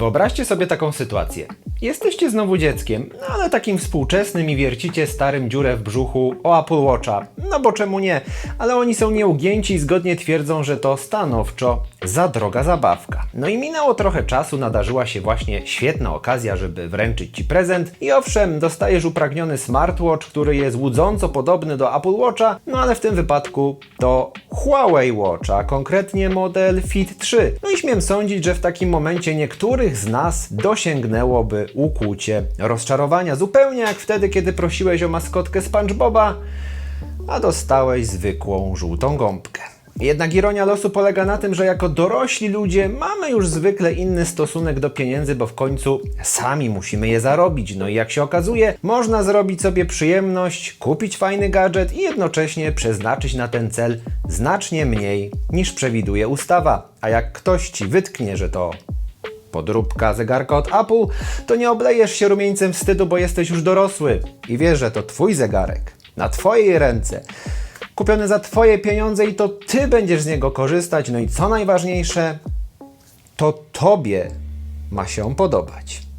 Wyobraźcie sobie taką sytuację. Jesteście znowu dzieckiem, no ale takim współczesnym i wiercicie starym dziurę w brzuchu o Apple Watcha. No bo czemu nie? Ale oni są nieugięci i zgodnie twierdzą, że to stanowczo za droga zabawka. No i minęło trochę czasu, nadarzyła się właśnie świetna okazja, żeby wręczyć Ci prezent. I owszem, dostajesz upragniony smartwatch, który jest łudząco podobny do Apple Watcha, no ale w tym wypadku to Huawei Watch, a konkretnie model Fit 3. No i śmiem sądzić, że w takim momencie niektórych z nas dosięgnęłoby ukłucie rozczarowania, zupełnie jak wtedy, kiedy prosiłeś o maskotkę SpongeBoba, a dostałeś zwykłą żółtą gąbkę. Jednak ironia losu polega na tym, że jako dorośli ludzie mamy już zwykle inny stosunek do pieniędzy, bo w końcu sami musimy je zarobić. No i jak się okazuje, można zrobić sobie przyjemność, kupić fajny gadżet i jednocześnie przeznaczyć na ten cel znacznie mniej niż przewiduje ustawa. A jak ktoś ci wytknie, że to podróbka zegarka od Apple, to nie oblejesz się rumieńcem wstydu, bo jesteś już dorosły i wiesz, że to twój zegarek, na twojej ręce, kupiony za twoje pieniądze i to ty będziesz z niego korzystać. No i co najważniejsze, to tobie ma się podobać.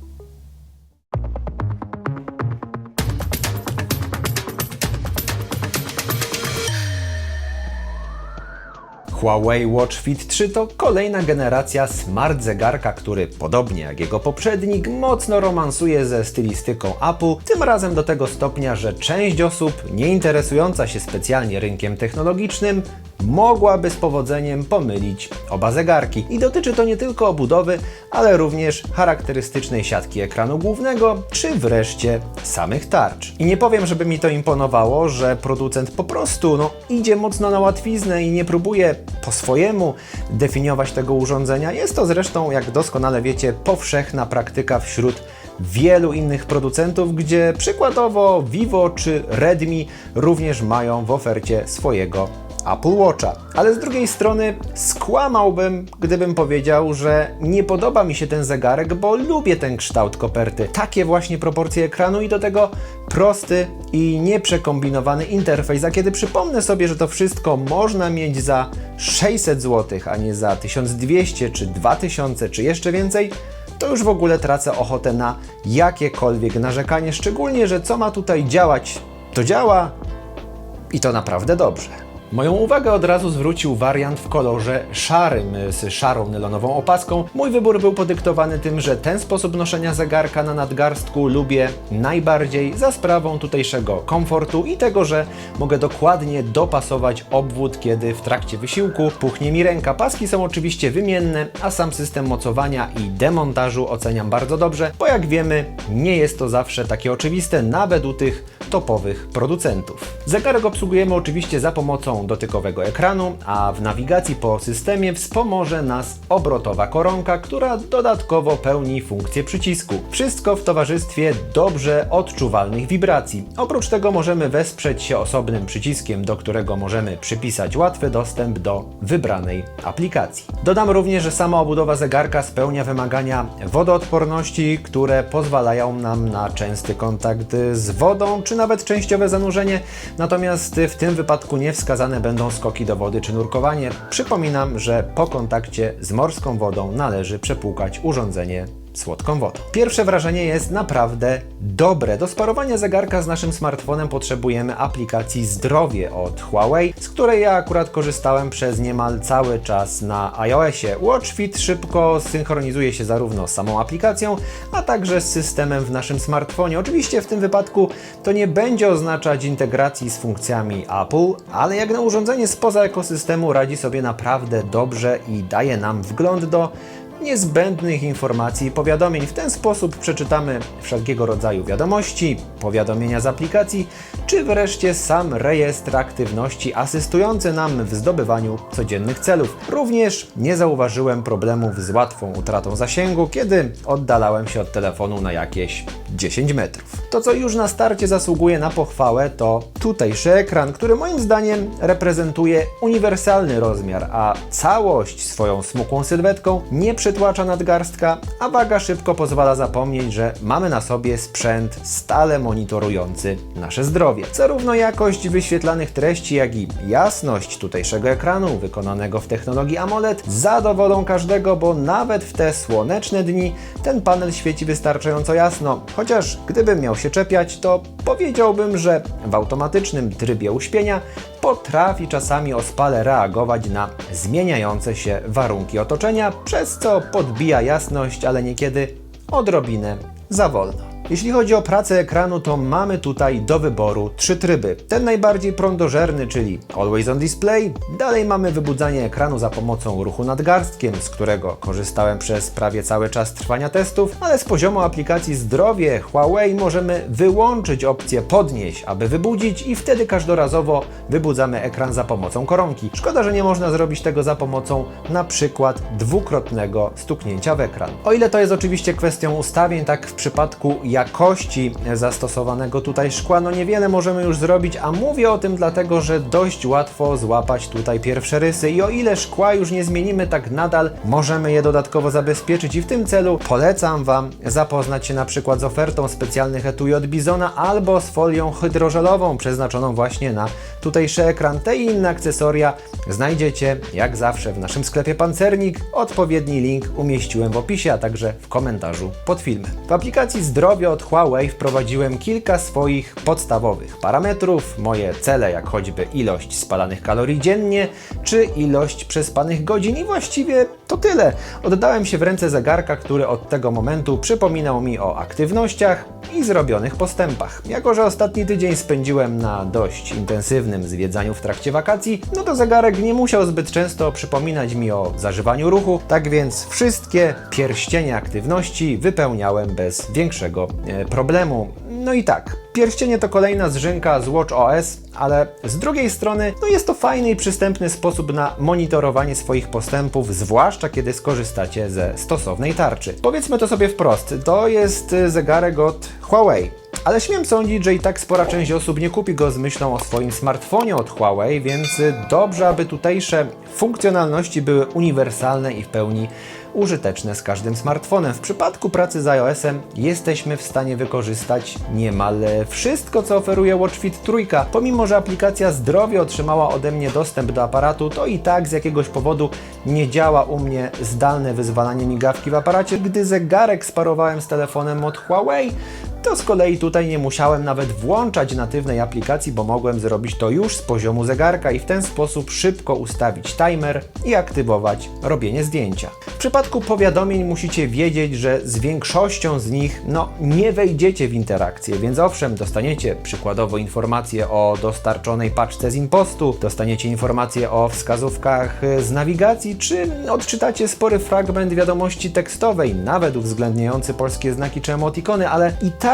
Huawei Watch Fit 3 to kolejna generacja smart zegarka, który podobnie jak jego poprzednik mocno romansuje ze stylistyką Apple, tym razem do tego stopnia, że część osób nie interesująca się specjalnie rynkiem technologicznym mogłaby z powodzeniem pomylić oba zegarki. I dotyczy to nie tylko obudowy, ale również charakterystycznej siatki ekranu głównego, czy wreszcie samych tarcz. I nie powiem, żeby mi to imponowało, że producent po prostu no, idzie mocno na łatwiznę i nie próbuje po swojemu definiować tego urządzenia. Jest to zresztą, jak doskonale wiecie, powszechna praktyka wśród wielu innych producentów, gdzie przykładowo Vivo czy Redmi również mają w ofercie swojego Apple Watcha. Ale z drugiej strony skłamałbym, gdybym powiedział, że nie podoba mi się ten zegarek, bo lubię ten kształt koperty. Takie właśnie proporcje ekranu i do tego prosty i nieprzekombinowany interfejs. A kiedy przypomnę sobie, że to wszystko można mieć za 600 zł, a nie za 1200 czy 2000 czy jeszcze więcej, to już w ogóle tracę ochotę na jakiekolwiek narzekanie, szczególnie, że co ma tutaj działać, to działa i to naprawdę dobrze. Moją uwagę od razu zwrócił wariant w kolorze szarym z szarą nylonową opaską. Mój wybór był podyktowany tym, że ten sposób noszenia zegarka na nadgarstku lubię najbardziej za sprawą tutejszego komfortu i tego, że mogę dokładnie dopasować obwód, kiedy w trakcie wysiłku puchnie mi ręka. Paski są oczywiście wymienne, a sam system mocowania i demontażu oceniam bardzo dobrze, bo jak wiemy, nie jest to zawsze takie oczywiste, nawet u tych topowych producentów. Zegarek obsługujemy oczywiście za pomocą dotykowego ekranu, a w nawigacji po systemie wspomoże nas obrotowa koronka, która dodatkowo pełni funkcję przycisku. Wszystko w towarzystwie dobrze odczuwalnych wibracji. Oprócz tego możemy wesprzeć się osobnym przyciskiem, do którego możemy przypisać łatwy dostęp do wybranej aplikacji. Dodam również, że sama obudowa zegarka spełnia wymagania wodoodporności, które pozwalają nam na częsty kontakt z wodą, czy nawet częściowe zanurzenie, natomiast w tym wypadku nie wskazane będą skoki do wody czy nurkowanie. Przypominam, że po kontakcie z morską wodą należy przepłukać urządzenie słodką wodą. Pierwsze wrażenie jest naprawdę dobre. Do sparowania zegarka z naszym smartfonem potrzebujemy aplikacji Zdrowie od Huawei, z której ja akurat korzystałem przez niemal cały czas na iOSie. Watch Fit szybko synchronizuje się zarówno z samą aplikacją, a także z systemem w naszym smartfonie. Oczywiście w tym wypadku to nie będzie oznaczać integracji z funkcjami Apple, ale jak na urządzenie spoza ekosystemu radzi sobie naprawdę dobrze i daje nam wgląd do niezbędnych informacji i powiadomień. W ten sposób przeczytamy wszelkiego rodzaju wiadomości, powiadomienia z aplikacji, czy wreszcie sam rejestr aktywności asystujący nam w zdobywaniu codziennych celów. Również nie zauważyłem problemów z łatwą utratą zasięgu, kiedy oddalałem się od telefonu na jakieś 10 metrów. To, co już na starcie zasługuje na pochwałę, to tutejszy ekran, który moim zdaniem reprezentuje uniwersalny rozmiar, a całość swoją smukłą sylwetką nie przedstawia przytłacza nadgarstka, a waga szybko pozwala zapomnieć, że mamy na sobie sprzęt stale monitorujący nasze zdrowie. Zarówno jakość wyświetlanych treści, jak i jasność tutejszego ekranu wykonanego w technologii AMOLED zadowolą każdego, bo nawet w te słoneczne dni ten panel świeci wystarczająco jasno. Chociaż gdybym miał się czepiać, to powiedziałbym, że w automatycznym trybie uśpienia potrafi czasami ospale reagować na zmieniające się warunki otoczenia, przez co podbija jasność, ale niekiedy odrobinę za wolno. Jeśli chodzi o pracę ekranu, to mamy tutaj do wyboru trzy tryby. Ten najbardziej prądożerny, czyli Always on Display. Dalej mamy wybudzanie ekranu za pomocą ruchu nadgarstkiem, z którego korzystałem przez prawie cały czas trwania testów, ale z poziomu aplikacji zdrowie Huawei możemy wyłączyć opcję podnieść, aby wybudzić i wtedy każdorazowo wybudzamy ekran za pomocą koronki. Szkoda, że nie można zrobić tego za pomocą na przykład dwukrotnego stuknięcia w ekran. O ile to jest oczywiście kwestią ustawień, tak w przypadku jakości zastosowanego tutaj szkła, no niewiele możemy już zrobić, a mówię o tym dlatego, że dość łatwo złapać tutaj pierwsze rysy i o ile szkła już nie zmienimy, tak nadal możemy je dodatkowo zabezpieczyć i w tym celu polecam Wam zapoznać się na przykład z ofertą specjalnych etui od Bizona albo z folią hydrożelową przeznaczoną właśnie na tutejszy ekran. Te i inne akcesoria znajdziecie jak zawsze w naszym sklepie Pancernik. Odpowiedni link umieściłem w opisie, a także w komentarzu pod filmem. W aplikacji Zdrowie od Huawei wprowadziłem kilka swoich podstawowych parametrów, moje cele jak choćby ilość spalanych kalorii dziennie, czy ilość przespanych godzin i właściwie to tyle. Oddałem się w ręce zegarka, który od tego momentu przypominał mi o aktywnościach i zrobionych postępach. Jako, że ostatni tydzień spędziłem na dość intensywnym zwiedzaniu w trakcie wakacji, no to zegarek nie musiał zbyt często przypominać mi o zażywaniu ruchu, tak więc wszystkie pierścienie aktywności wypełniałem bez większego problemu. No i tak, pierścienie to kolejna zrzynka z Watch OS, ale z drugiej strony, no jest to fajny i przystępny sposób na monitorowanie swoich postępów, zwłaszcza kiedy skorzystacie ze stosownej tarczy. Powiedzmy to sobie wprost, to jest e, zegarek od Huawei. Ale śmiem sądzić, że i tak spora część osób nie kupi go z myślą o swoim smartfonie od Huawei, więc dobrze, aby tutejsze funkcjonalności były uniwersalne i w pełni użyteczne z każdym smartfonem. W przypadku pracy z iOS-em jesteśmy w stanie wykorzystać niemal wszystko, co oferuje WatchFit trójka. Pomimo, że aplikacja zdrowie otrzymała ode mnie dostęp do aparatu, to i tak z jakiegoś powodu nie działa u mnie zdalne wyzwalanie migawki w aparacie. Gdy zegarek sparowałem z telefonem od Huawei, to z kolei tutaj nie musiałem nawet włączać natywnej aplikacji, bo mogłem zrobić to już z poziomu zegarka i w ten sposób szybko ustawić timer i aktywować robienie zdjęcia. W przypadku powiadomień musicie wiedzieć, że z większością z nich no, nie wejdziecie w interakcję, więc owszem, dostaniecie przykładowo informacje o dostarczonej paczce z impostu, dostaniecie informacje o wskazówkach z nawigacji, czy odczytacie spory fragment wiadomości tekstowej, nawet uwzględniający polskie znaki czy emotikony, ale i tak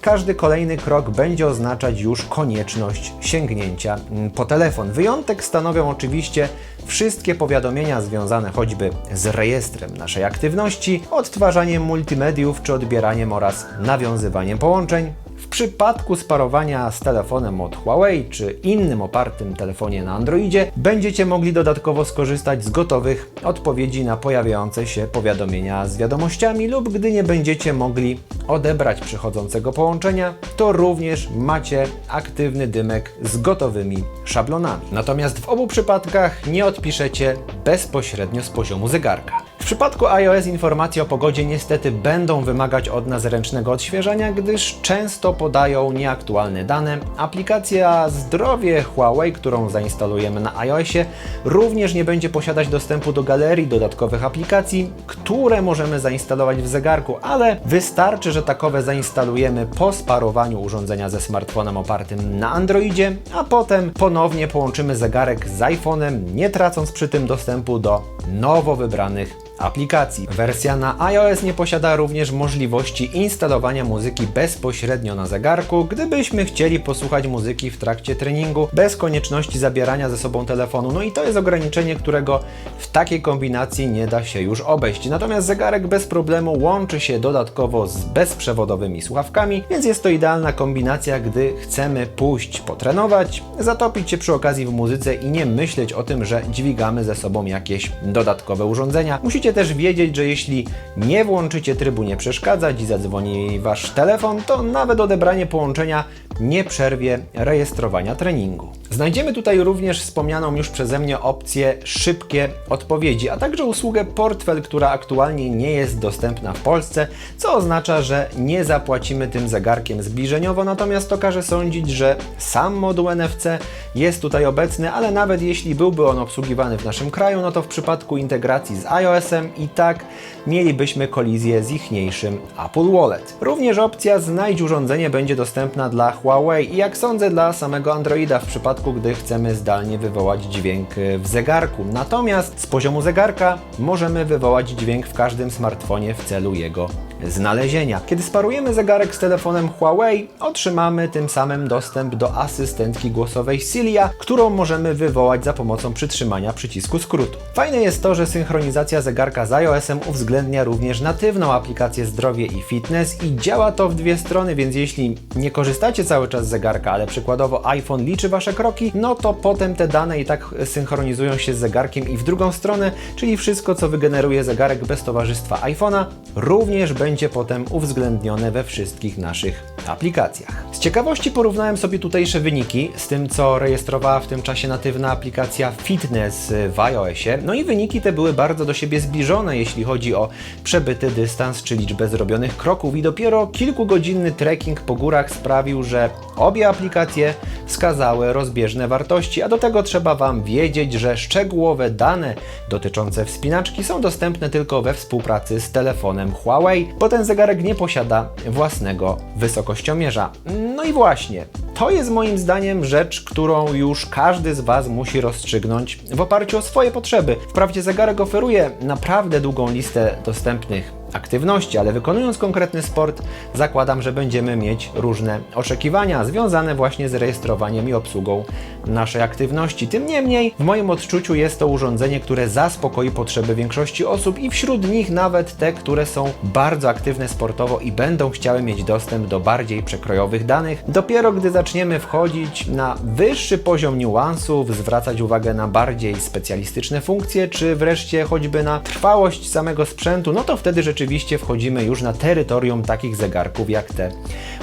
każdy kolejny krok będzie oznaczać już konieczność sięgnięcia mm, po telefon. Wyjątek stanowią oczywiście wszystkie powiadomienia związane choćby z rejestrem naszej aktywności, odtwarzaniem multimediów czy odbieraniem oraz nawiązywaniem połączeń. Przypadku sparowania z telefonem od Huawei czy innym opartym telefonie na Androidzie będziecie mogli dodatkowo skorzystać z gotowych odpowiedzi na pojawiające się powiadomienia z wiadomościami lub gdy nie będziecie mogli odebrać przychodzącego połączenia, to również macie aktywny dymek z gotowymi szablonami. Natomiast w obu przypadkach nie odpiszecie bezpośrednio z poziomu zegarka. W przypadku iOS informacje o pogodzie niestety będą wymagać od nas ręcznego odświeżania, gdyż często podają nieaktualne dane. Aplikacja Zdrowie Huawei, którą zainstalujemy na iOSie, również nie będzie posiadać dostępu do galerii dodatkowych aplikacji, które możemy zainstalować w zegarku, ale wystarczy, że takowe zainstalujemy po sparowaniu urządzenia ze smartfonem opartym na Androidzie, a potem ponownie połączymy zegarek z iPhone'em, nie tracąc przy tym dostępu do nowo wybranych aplikacji. Wersja na iOS nie posiada również możliwości instalowania muzyki bezpośrednio na zegarku, gdybyśmy chcieli posłuchać muzyki w trakcie treningu bez konieczności zabierania ze sobą telefonu. No i to jest ograniczenie, którego w takiej kombinacji nie da się już obejść. Natomiast zegarek bez problemu łączy się dodatkowo z bezprzewodowymi słuchawkami, więc jest to idealna kombinacja, gdy chcemy pójść potrenować, zatopić się przy okazji w muzyce i nie myśleć o tym, że dźwigamy ze sobą jakieś dodatkowe urządzenia. Musicie też wiedzieć, że jeśli nie włączycie trybu nie przeszkadzać i zadzwoni wasz telefon, to nawet odebranie połączenia nie przerwie rejestrowania treningu. Znajdziemy tutaj również wspomnianą już przeze mnie opcję szybkie odpowiedzi, a także usługę portfel, która aktualnie nie jest dostępna w Polsce, co oznacza, że nie zapłacimy tym zegarkiem zbliżeniowo, natomiast to każe sądzić, że sam moduł NFC jest tutaj obecny, ale nawet jeśli byłby on obsługiwany w naszym kraju, no to w przypadku integracji z iOS-em i tak mielibyśmy kolizję z ichniejszym Apple Wallet. Również opcja znajdź urządzenie będzie dostępna dla Huawei i jak sądzę dla samego Androida w przypadku, gdy chcemy zdalnie wywołać dźwięk w zegarku. Natomiast z poziomu zegarka możemy wywołać dźwięk w każdym smartfonie w celu jego znalezienia. Kiedy sparujemy zegarek z telefonem Huawei, otrzymamy tym samym dostęp do asystentki głosowej Cilia, którą możemy wywołać za pomocą przytrzymania przycisku skrótu. Fajne jest to, że synchronizacja zegarka z iOS-em uwzględnia również natywną aplikację zdrowie i fitness i działa to w dwie strony, więc jeśli nie korzystacie cały czas z zegarka, ale przykładowo iPhone liczy Wasze kroki, no to potem te dane i tak synchronizują się z zegarkiem i w drugą stronę, czyli wszystko co wygeneruje zegarek bez towarzystwa iPhone'a również będzie potem uwzględnione we wszystkich naszych aplikacjach. Z ciekawości porównałem sobie tutejsze wyniki z tym, co rejestrowała w tym czasie natywna aplikacja Fitness w iOSie. No i wyniki te były bardzo do siebie zbliżone, jeśli chodzi o przebyty dystans czy liczbę zrobionych kroków i dopiero kilkugodzinny trekking po górach sprawił, że obie aplikacje wskazały rozbieżne wartości, a do tego trzeba Wam wiedzieć, że szczegółowe dane dotyczące wspinaczki są dostępne tylko we współpracy z telefonem Huawei, bo ten zegarek nie posiada własnego wysokościomierza. No i właśnie, to jest moim zdaniem rzecz, którą już każdy z Was musi rozstrzygnąć w oparciu o swoje potrzeby. Wprawdzie zegarek oferuje naprawdę długą listę dostępnych aktywności, ale wykonując konkretny sport, zakładam, że będziemy mieć różne oczekiwania związane właśnie z rejestrowaniem i obsługą naszej aktywności. Tym niemniej, w moim odczuciu jest to urządzenie, które zaspokoi potrzeby większości osób i wśród nich nawet te, które są bardzo aktywne sportowo i będą chciały mieć dostęp do bardziej przekrojowych danych. Dopiero gdy zaczniemy wchodzić na wyższy poziom niuansów, zwracać uwagę na bardziej specjalistyczne funkcje, czy wreszcie choćby na trwałość samego sprzętu, no to wtedy rzeczywiście rzeczywiście wchodzimy już na terytorium takich zegarków jak te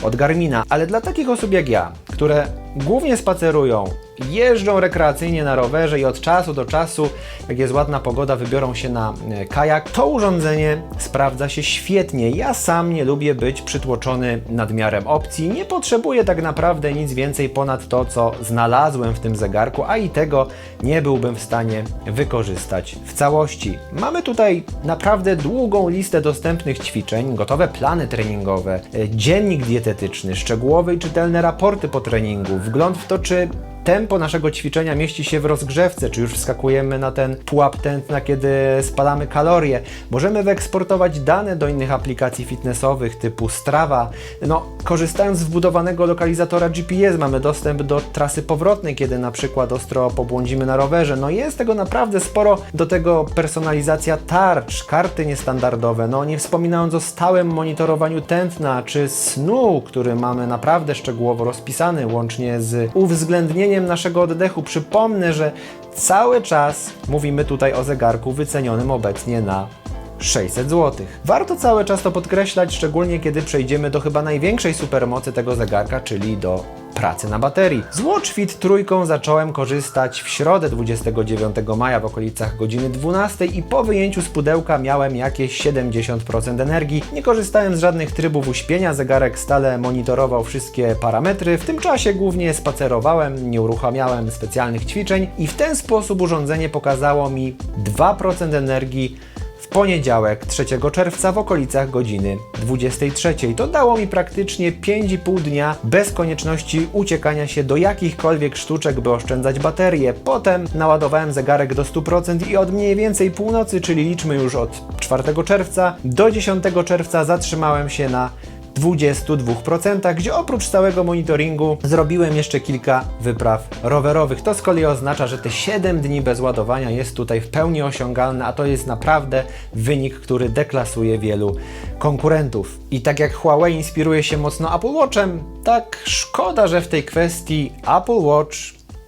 od Garmina. Ale dla takich osób jak ja, które głównie spacerują, jeżdżą rekreacyjnie na rowerze i od czasu do czasu, jak jest ładna pogoda, wybiorą się na e, kajak, to urządzenie sprawdza się świetnie. Ja sam nie lubię być przytłoczony nadmiarem opcji, nie potrzebuję tak naprawdę nic więcej ponad to, co znalazłem w tym zegarku, a i tego nie byłbym w stanie wykorzystać w całości. Mamy tutaj naprawdę długą listę dostępnych ćwiczeń, gotowe plany treningowe, e, dziennik dietetyczny, szczegółowe i czytelne raporty po treningu, wgląd w to, czy tempo naszego ćwiczenia mieści się w rozgrzewce, czy już wskakujemy na ten pułap tętna, kiedy spalamy kalorie. Możemy wyeksportować dane do innych aplikacji fitnessowych typu Strava. No, korzystając z wbudowanego lokalizatora GPS mamy dostęp do trasy powrotnej, kiedy na przykład ostro pobłądzimy na rowerze. No jest tego naprawdę sporo. Do tego personalizacja tarcz, karty niestandardowe, no nie wspominając o stałym monitorowaniu tętna czy snu, który mamy naprawdę szczegółowo rozpisany, łącznie z uwzględnieniem naszego oddechu. Przypomnę, że cały czas mówimy tutaj o zegarku wycenionym obecnie na 600 zł. Warto cały czas to podkreślać, szczególnie kiedy przejdziemy do chyba największej supermocy tego zegarka, czyli do pracy na baterii. Z WatchFit trójką zacząłem korzystać w środę 29 maja w okolicach godziny 12 i po wyjęciu z pudełka miałem jakieś 70% energii. Nie korzystałem z żadnych trybów uśpienia, zegarek stale monitorował wszystkie parametry. W tym czasie głównie spacerowałem, nie uruchamiałem specjalnych ćwiczeń i w ten sposób urządzenie pokazało mi 2% energii poniedziałek 3 czerwca w okolicach godziny 23. To dało mi praktycznie 5,5 dnia bez konieczności uciekania się do jakichkolwiek sztuczek, by oszczędzać baterię. Potem naładowałem zegarek do 100% i od mniej więcej północy, czyli liczmy już od 4 czerwca do 10 czerwca zatrzymałem się na 22%, gdzie oprócz stałego monitoringu zrobiłem jeszcze kilka wypraw rowerowych. To z kolei oznacza, że te 7 dni bez ładowania jest tutaj w pełni osiągalne, a to jest naprawdę wynik, który deklasuje wielu konkurentów. I tak jak Huawei inspiruje się mocno Apple Watchem, tak szkoda, że w tej kwestii Apple Watch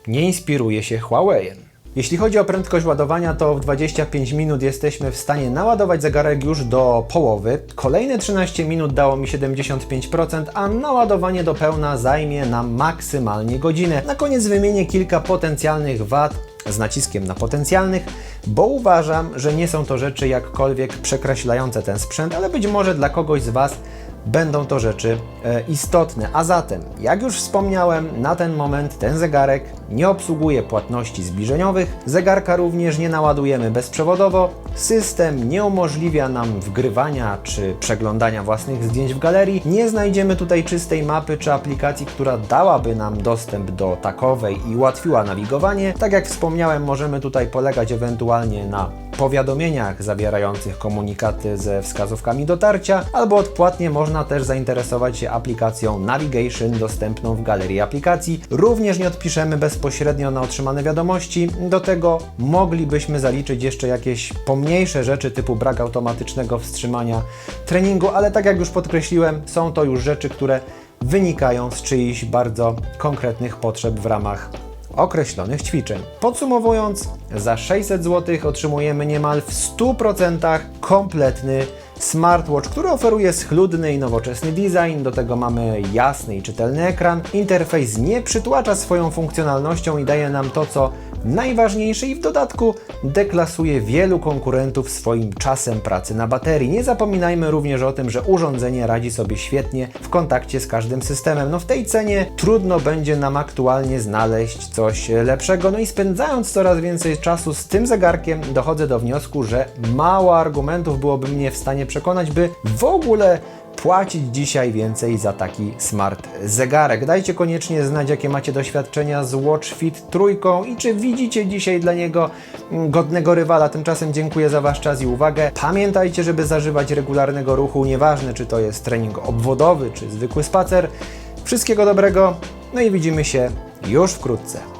nie inspiruje się Huawei'em. Jeśli chodzi o prędkość ładowania, to w 25 minut jesteśmy w stanie naładować zegarek już do połowy. Kolejne 13 minut dało mi 75%, a naładowanie do pełna zajmie nam maksymalnie godzinę. Na koniec wymienię kilka potencjalnych wad z naciskiem na potencjalnych, bo uważam, że nie są to rzeczy jakkolwiek przekreślające ten sprzęt, ale być może dla kogoś z Was będą to rzeczy e, istotne. A zatem, jak już wspomniałem, na ten moment ten zegarek nie obsługuje płatności zbliżeniowych, zegarka również nie naładujemy bezprzewodowo, system nie umożliwia nam wgrywania czy przeglądania własnych zdjęć w galerii, nie znajdziemy tutaj czystej mapy czy aplikacji, która dałaby nam dostęp do takowej i ułatwiła nawigowanie. Tak jak wspomniałem, możemy tutaj polegać ewentualnie na powiadomieniach zawierających komunikaty ze wskazówkami dotarcia, albo odpłatnie można też zainteresować się aplikacją Navigation dostępną w galerii aplikacji. Również nie odpiszemy bezpośrednio na otrzymane wiadomości. Do tego moglibyśmy zaliczyć jeszcze jakieś pomniejsze rzeczy typu brak automatycznego wstrzymania treningu, ale tak jak już podkreśliłem, są to już rzeczy, które wynikają z czyichś bardzo konkretnych potrzeb w ramach określonych ćwiczeń. Podsumowując, za 600 zł otrzymujemy niemal w 100% kompletny smartwatch, który oferuje schludny i nowoczesny design, do tego mamy jasny i czytelny ekran. Interfejs nie przytłacza swoją funkcjonalnością i daje nam to, co najważniejsze i w dodatku deklasuje wielu konkurentów swoim czasem pracy na baterii. Nie zapominajmy również o tym, że urządzenie radzi sobie świetnie w kontakcie z każdym systemem. No w tej cenie trudno będzie nam aktualnie znaleźć coś lepszego. No i spędzając coraz więcej czasu z tym zegarkiem, dochodzę do wniosku, że mało argumentów byłoby mnie w stanie przekonać, by w ogóle płacić dzisiaj więcej za taki smart zegarek. Dajcie koniecznie znać, jakie macie doświadczenia z Watch Fit trójką i czy widzicie dzisiaj dla niego mm, godnego rywala. Tymczasem dziękuję za Wasz czas i uwagę. Pamiętajcie, żeby zażywać regularnego ruchu, nieważne czy to jest trening obwodowy, czy zwykły spacer. Wszystkiego dobrego, no i widzimy się już wkrótce.